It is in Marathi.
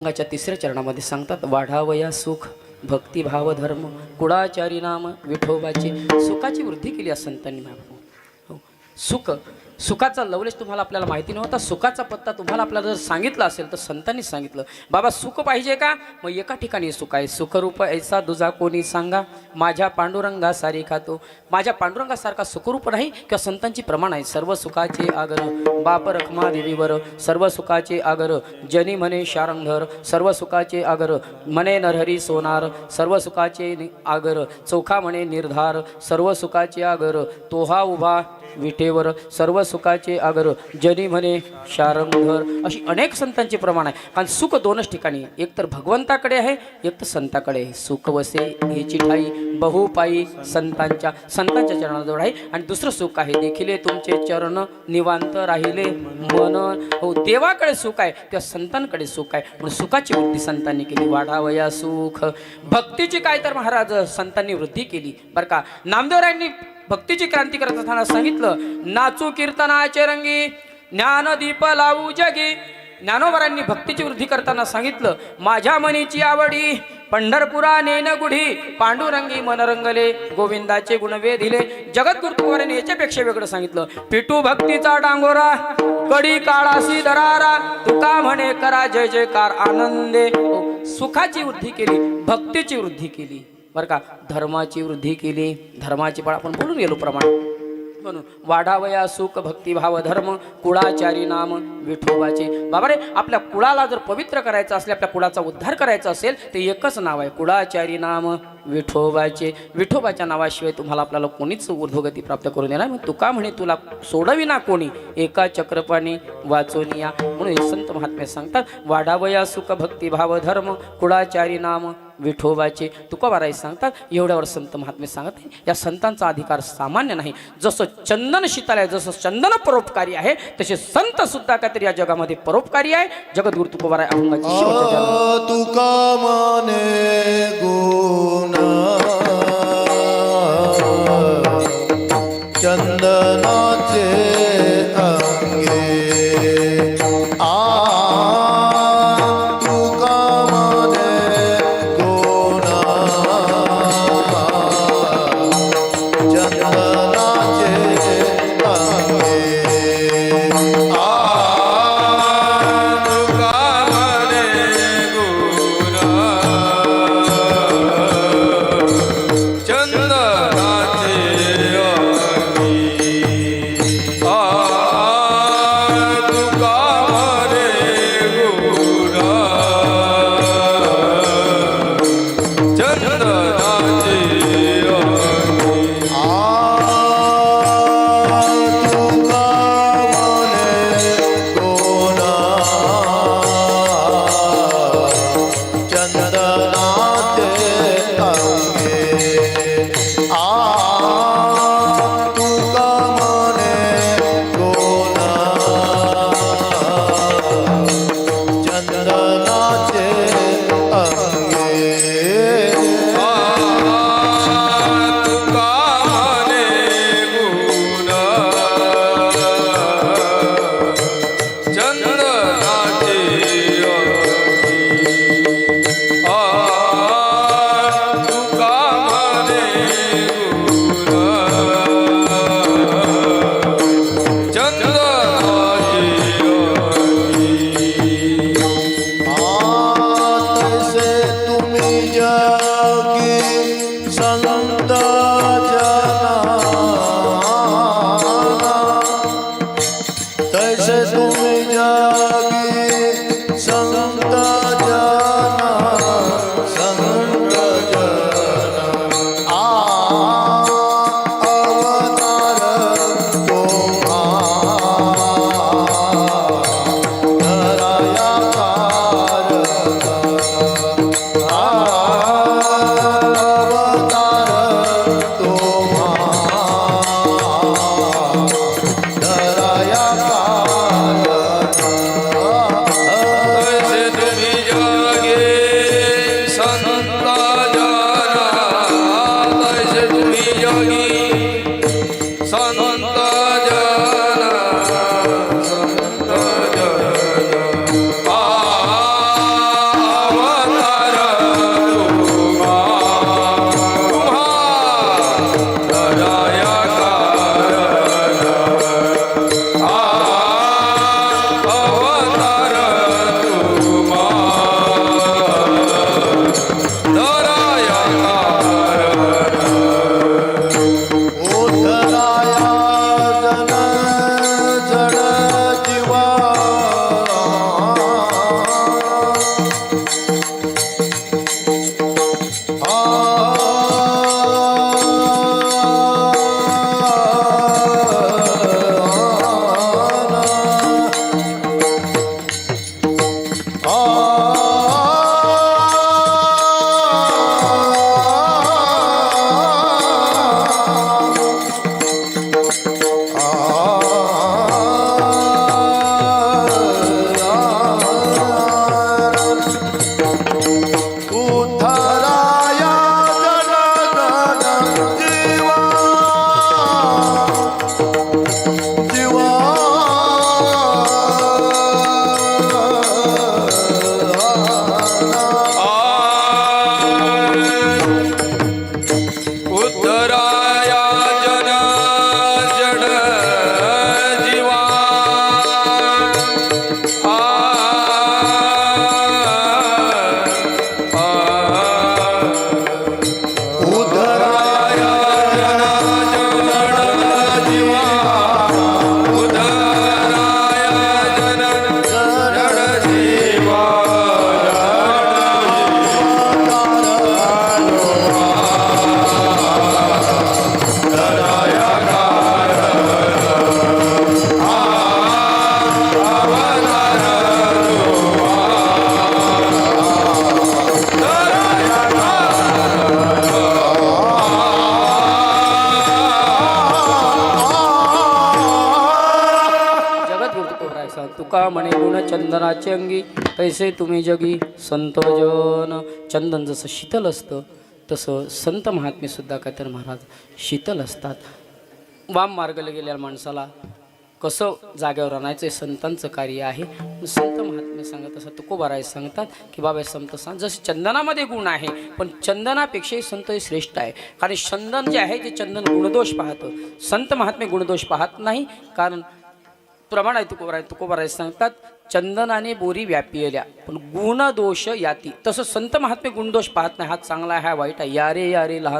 अंगाच्या तिसऱ्या चरणामध्ये सांगतात वाढावया सुख भक्तिभाव धर्म कुळाचारी नाम विठोबाची सुखाची वृद्धी केली आहे संतांनी हो. सुख सुखाचा लवलेश तुम्हाला आपल्याला माहिती नव्हता सुखाचा पत्ता तुम्हाला आपल्याला जर सांगितला असेल तर संतांनी सांगितलं. बाबा सुख पाहिजे का? मग एका ठिकाणी सुख आहे. सुखरूप ऐसा दुजा कोणी सांगा? माझ्या पांडुरंगा सारी खातो. माझ्या पांडुरंगासारखा सुखरूप नाही किंवा संतांची प्रमाण आहे. सर्व सुखाचे आगर बाप रखमा देवीवर. सर्व सुखाचे आगर जनी म्हणे शारंगर सर्व सुखाचे आगर म्हणे नरहरी सोनार. सर्व सुखाचे आगर चोखा म्हणे निर्धार. सर्व सुखाचे आगर तोहा उभा. विटेवर सर्व सुखाचे आगर. जनी म्हणे शारंगर अशी अनेक संतांचे प्रमाण आहे. कारण सुख दोनच ठिकाणी एक तर भगवंताकडे आहे एक तर संताकडे आहे. सुख वसे हेची ठाई बहुपायी संतांच्या संतांच्या चरणाजवळ आहे. आणि दुसरं सुख आहे देखील तुमचे चरण निवांत राहिले मन. हो देवाकडे सुख आहे त्या संतांकडे सुख आहे. म्हणून सुखाची वृद्धी संतांनी केली. वाढावया सुख. भक्तीची काय तर महाराज संतांनी वृद्धी केली. बरं का? नामदेवरायांनी भक्तीची क्रांती करत असताना सांगितलं नाचू कीर्तनाचे रंगी ज्ञानदीप लावू जगी. ज्ञानोबरांनी भक्तीची वृद्धी करताना सांगितलं माझ्या मनीची आवडी पंढरपुरा नेन गुढी पांडुरंगी मनरंगले गोविंदाचे गुणवे दिले. जगद्गुरुत्वाराने याच्यापेक्षा वेगळं सांगितलं पिटू भक्तीचा डांगोरा कडी काळासी दरारा तुका म्हणे करा जय जयकार आनंदे. सुखाची वृद्धी केली भक्तीची वृद्धी केली. बरं का धर्माची वृद्धी केली धर्माची पण आपण बोलून गेलो प्रमाण. म्हणून वाढावया सुख भक्तिभाव धर्म कुळाचारी नाम विठोबाचे. बाबा रे आपल्या कुळाला जर पवित्र करायचं असेल आपल्या कुळाचा उद्धार करायचा असेल तर एकच नाव आहे कुळाचारी नाम विठोबाचे. विठोबाच्या नावाशिवाय तुम्हाला आपल्याला कोणीच ऊर्ध्वगती प्राप्त करून देणार मग तुका म्हणे तुला सोडविना कोणी? एका चक्रपाणी वाचून या. म्हणून हे संत महात्मे सांगतात वाढावया सुख भक्तिभाव धर्म कुळाचारी नाम विठोबाचे तुकोबाराई सांगतात एवढ्यावर संत महात्मे सांगत आहे या संतांचा अधिकार सामान्य नाही. जसं चंदन शीतल आहे जसं चंदन परोपकारी आहे तसे संत सुद्धा काहीतरी या जगामध्ये परोपकारी आहे. जगद्गुरु तुकोबाराय चंदनाचे अंगे. तुका म्हणे? गुण चंदनाचे अंगी. तैसे तुम्ही जगी. संतोजन. चंदन जसं शीतल असतं तसं संत महात्मे सुद्धा काय तर महाराज शीतल असतात. वाम मार्गाला गेलेल्या माणसाला कसं जागेवर आणायचं हे संतांचं कार्य आहे. संत महात्मे सांगत असं तुकोबाराय सांगतात की बाबा संत सांग जसं चंदनामध्ये गुण आहे पण चंदनापेक्षाही संत हे श्रेष्ठ आहे. कारण चंदन जे आहे ते चंदन गुणदोष पाहतं. संत महात्मे गुणदोष पाहत नाही. कारण प्रमाण आहे तुकोबाराय तुकोबाराय सांगतात चंदनाने बोरी व्यापिल्या पण गुणदोष याती. तसं संत महात्मे गुणदोष पाहत नाही हा चांगला आहे हा वाईट आहे. या रे या रे लहान